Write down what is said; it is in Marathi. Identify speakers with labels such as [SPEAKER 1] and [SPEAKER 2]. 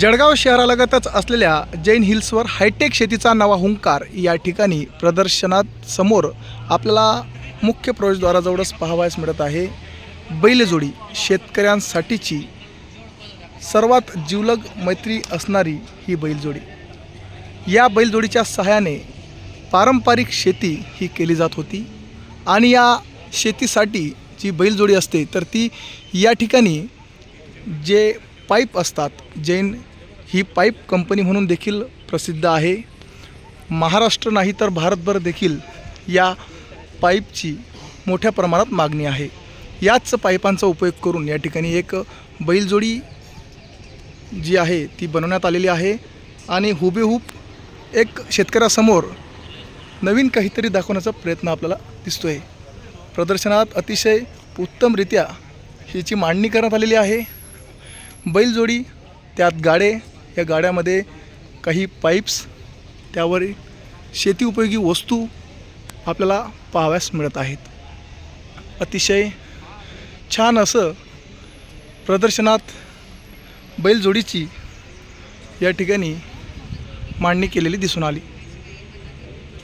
[SPEAKER 1] जळगाव शहरालगतच असलेल्या जैन हिल्सवर हायटेक शेतीचा नवा हुंकार या ठिकाणी प्रदर्शनात समोर आपल्याला मुख्य प्रवेशद्वाराजवळच पाहावयास मिळत आहे. बैलजोडी शेतकऱ्यांसाठीची सर्वात जीवलग मैत्री असणारी ही बैलजोडी. या बैलजोडीच्या सहाय्याने पारंपरिक शेती ही केली जात होती आणि या शेतीसाठी जी बैलजोडी असते तर ती या ठिकाणी जे पाईप असतात जैन ही पाईप कंपनी म्हणून देखील प्रसिद्ध आहे. महाराष्ट्र नाही तर भारतभर देखील या पाईपची मोठ्या प्रमाणात मागणी आहे. याच पाईपांचा उपयोग करून या ठिकाणी एक बैलजोडी जी आहे ती बनवण्यात आलेली आहे आणि हुबेहूब एक शेतकऱ्यासमोर नवीन काहीतरी दाखवण्याचा प्रयत्न आपल्याला दिसतो आहे प्रदर्शनात अतिशय उत्तमरित्या हिची मांडणी करण्यात आलेली आहे. बैलजोडी त्यात गाडे या गाड्यामध्ये काही पाईप्स त्यावर शेती उपयोगी वस्तू आपल्याला पाहाव्यास मिळत आहेत. अतिशय छान असं प्रदर्शनात बैलजोडीची या ठिकाणी मांडणी केलेली दिसून आली.